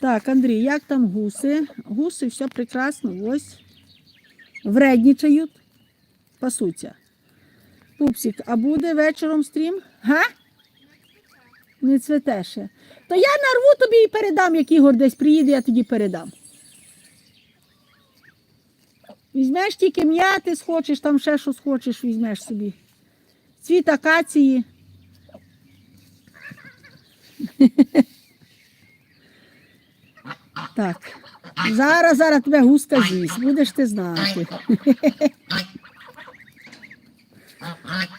Так, Андрій, як там гуси? Гуси, все прекрасно, ось. Вреднічають, пасуться. Пупсик, а буде вечором стрім? Га? Не цвете ще. То я нарву тобі і передам, як Ігор десь приїде, я тоді передам. Візьмеш тільки м'яти схочеш, там ще що схочеш, візьмеш собі. Цвіт акації. Так. Зараз, зараз тебе гуска з'їсть, будеш ти знати.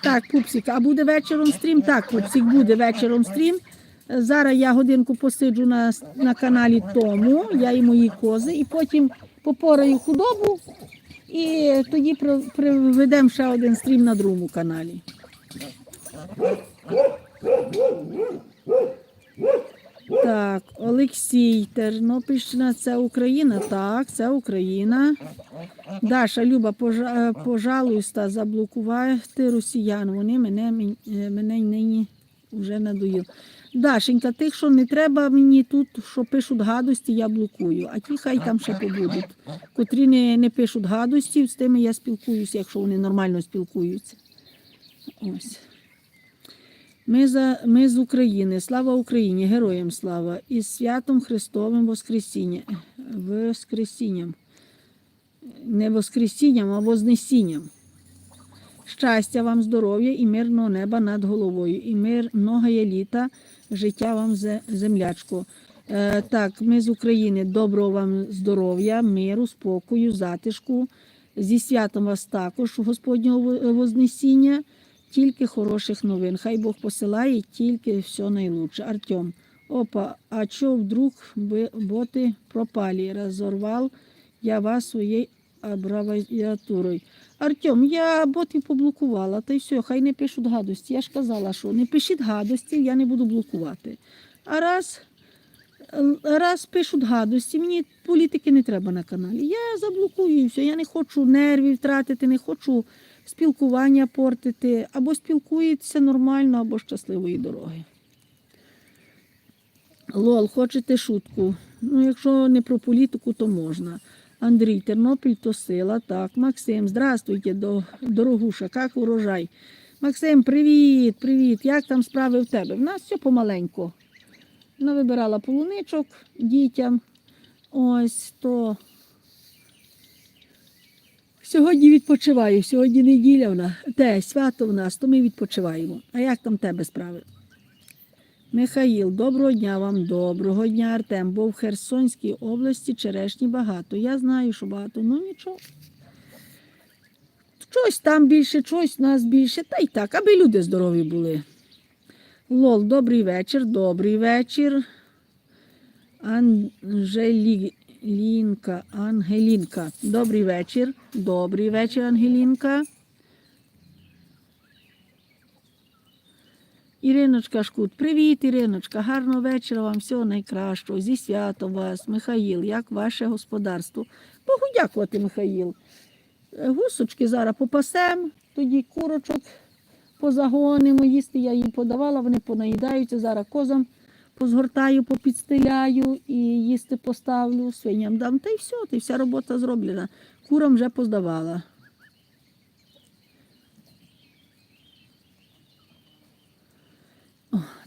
Так, пупсик, а буде вечором стрім? Так, пупсик, буде вечором стрім. Зараз я годинку посиджу на, на каналі Тому, я і мої кози, і потім попораю худобу, і тоді про- проведемо ще один стрім на другому каналі. Так, Олексій, Тернопільщина, це Україна. Так, це Україна. Даша, Люба, е, пожалуйста, заблокувати росіян. Вони мене, е, мене нині вже надоїли. Дашенька, тих, що не треба мені тут, що пишуть гадості, я блокую. А ті хай там ще побудуть. Котрі не, не пишуть гадості, з тими я спілкуюся, якщо вони нормально спілкуються. Ось. Ми, за, ми з України. Слава Україні, героям слава! І святом Христовим Воскресіння. Воскресінням. Не Воскресінням, а Вознесінням. Щастя вам, здоров'я і мирного неба над головою, і мир многоє літа, життя вам, зе- землячко. Е, так, ми з України. Доброго вам здоров'я, миру, спокою, затишку. Зі святом вас також, Господнього Вознесіння. Тільки хороших новин. Хай Бог посилає тільки все найлучше. Артем. Опа, а чо вдруг боти пропали? Розорвав я вас своєю абравіатурою. Артем, я ботів поблокувала, та й все, хай не пишуть гадості. Я ж казала, що не пишіть гадості, я не буду блокувати. А раз, раз пишуть гадості, мені політики не треба на каналі. Я заблокую все. Я не хочу нервів втратити, не хочу спілкування портити. Або спілкуєтеся нормально, або щасливої дороги. Лол, хочете шутку? Ну, якщо не про політику, то можна. Андрій, Тернопіль то сила. Так, Максим, здравствуйте, дорогуша, як урожай. Максим, привіт, привіт. Як там справи в тебе? В нас все помаленьку. Вона вибирала полуничок дітям. Ось то. Сьогодні відпочиваю. Сьогодні неділя в нас. Те, свято в нас, то ми відпочиваємо. А як там тебе справи? Михаїл, доброго дня вам, доброго дня, Артем. Бо в Херсонській області черешні багато. Я знаю, що багато, ну нічого. Щось там більше, щось нас більше, та й так, аби люди здорові були. Лол, добрий вечір, добрий вечір. Анжелінка, Ангелінка. Добрий вечір. Добрий вечір, Ангелінка. Іриночка Шкут, привіт, Іриночка, гарного вечора вам, всього найкращого. Зі святом вас, Михаїл, як ваше господарство? Богу дякувати, Михаїл. Е, Гусочки зараз попасем, тоді курочок позагонимо, їсти я їм подавала, вони понаїдаються, зараз козам позгортаю, попідстеляю і їсти поставлю, свиням дам. Та й все, та й вся робота зроблена. Курам вже поздавала.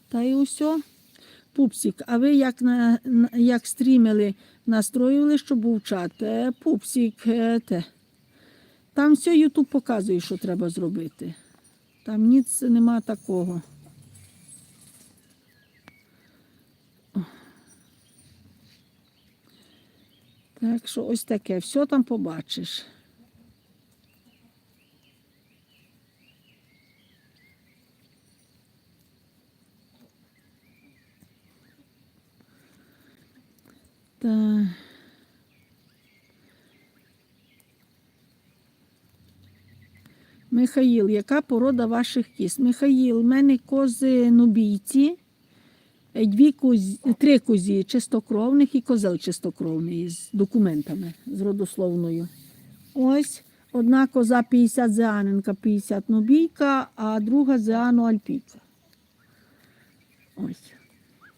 Та й усе. Пупсик, а ви як на, як стрімили, настроїли, щоб був чат? Е, Пупсик, е, те. Там все Ютуб показує, що треба зробити. Там ніц нема такого. Так що ось таке, все там побачиш. Так. Михаїл, яка порода ваших кіз? Михаїл, в мене кози нубійці, дві кузі, три козі чистокровних і козел чистокровний з документами, з родословною. Ось одна коза 50 зеаненка, 50 нубійка, а друга зеано альпійка. Ось.